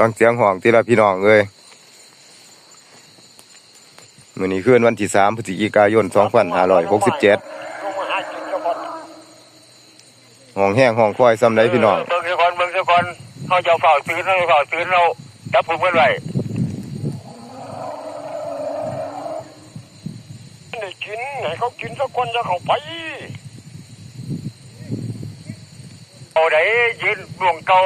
ฟังเสียงห้องที่ละพี่น้องเลยมื้อนี้คืนวันที่3พฤศจิกายน2567ลงมาหากินก็พอห้องแห้งห้องควายซ้ำไดพี่น้องเบิ่งซะก่อนเบิ่งซะก่อนเขาจะเฝ้าตื่นเขาจะเฝ้าตื่นเราจับผมกันไว้ได้กินให้เขากินสักคนจะเข้าไปเอาได้ยืนดวงเก่า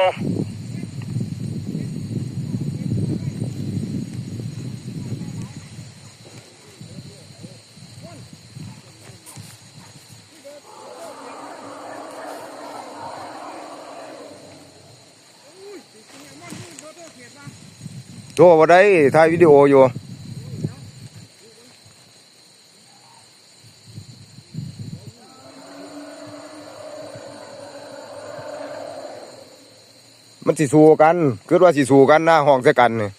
โทรบ่ได้ถ่ายวิดีโออยู่มันสิสู้กันคิดว่าสิสู้กันหน้าห้องใส่กันนี่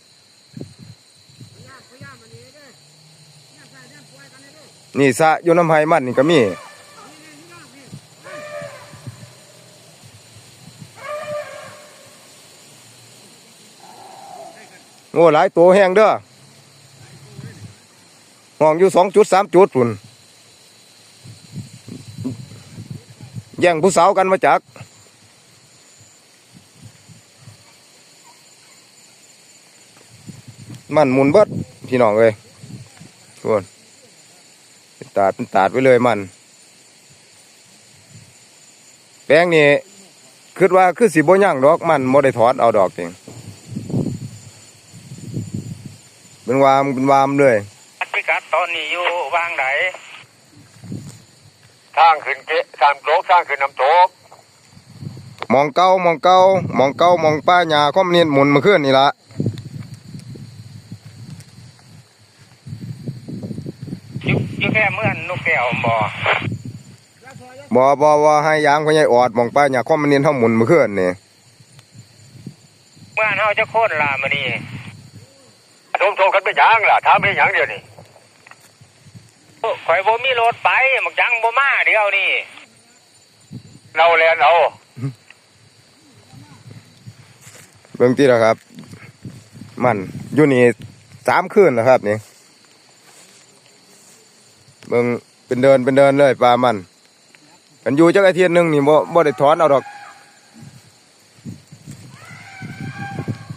นี่สะอยู่น้ำไห้มันนี่ก็มี โอ้หลายตัวแห้งเด้อห้องอยู่สองจุดสามจุดพุ่นแย่งผู้สาวกันมาจากมันมุนเบิดพี่น้องเลยทุกคนเป็นตาดเป็นตาดไว้เลยมัน แป้งนี่คิดว่าคือสีโบย่างดอกมันโมได้ถอดเอาดอกเอง เป็นวามเป็นวามเลยพิกัดตอนนี้อยู่วางไหนทางขึ้นเกะทางโกรกทางขึ้นน้ำตกมองเก้ามองเก้ามองเก้ามองป้าหญ้าข้อมเนียนหมุนมาขึ้นนี่ละอยู่อยู่แค่เมื่อนนกแก้วบ่บ่บ่บ่ให้ยางพ่อใหญ่ออดมองป้าหญ้าข้อมเนียนเท่าหมุนมาขึ้นนี่เมื่อนเฮาจะโค่นลามานี่ โทมโทมกันไปหยังล่ะถามไปหยังเดียวนี่ข่อยบ่มีรถไปมักจังบ่มาเดียวนี่เราแลนเอาเบื้องที่แล้วครับ มันอยู่นี่สามคืนแล้วครับนี่เบิ่งเป็นเดินเป็นเดินเลยปลามันกันอยู่จักอาทิตย์หนึงนี่บ่บ่ได้ถอนเอาดอก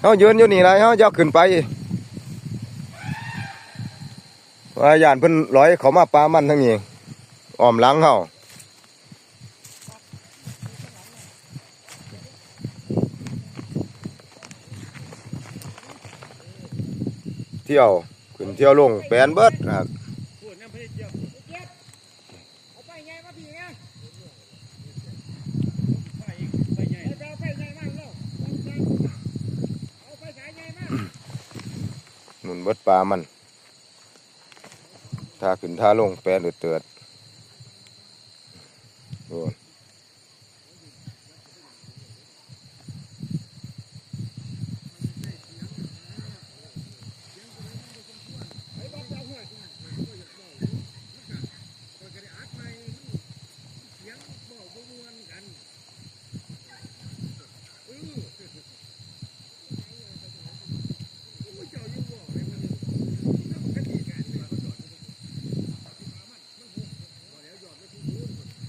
เฮายืนอยู่นี่ล่ะเฮาจะเอาขึ้นไป ว่าย่านเพิ่นร้อยเขามาปลามันทั้งนี้อ้อมหลังเฮาเที่ยวขึ้นเที่ยวลงแปลนเบิดครับหมุนเบิดปลามัน ถ้าขึ้นท่าลงแปลนเดือดเตือด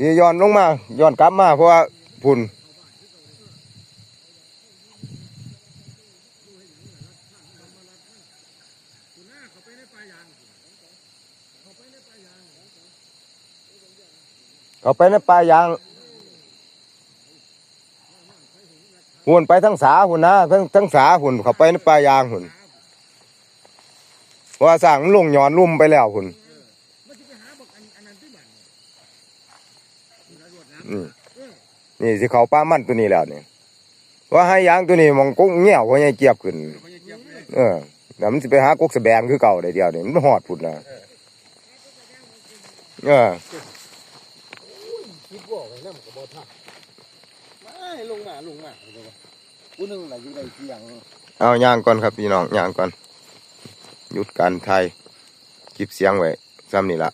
พี่ย้อนลงมาย้อนกลับมาเพราะว่าพุ่นเขาไปในป่ายางหุ่นไปทั้งสาหุ่นนะทั้งทั้งสาหุ่นเขาไปในป่ายางหุ่นว่าสั่งลงย้อนลุ่มไปแล้วหุ่น อืม นี่สิเขาป้ามันตัวนี้แล้วนี่ว่าให้ยางตัวนี้มองกุ้งเงี้ยวเพราะยังเกียบขึ้น เออแล้วมันสิไปหากุ๊กสแบงคือเก่าได้เดียวนี่มันหอดพุ่นนะเออคิดว่าไว้นั่นก็บ่ทักไม่ลงมาลงมากูนึงน่ะอยู่ในเสียงเอาย่างก่อนครับพี่น้องย่างก่อนหยุดการไทยคลิปเสียงไว้ซ้ำนี่ละ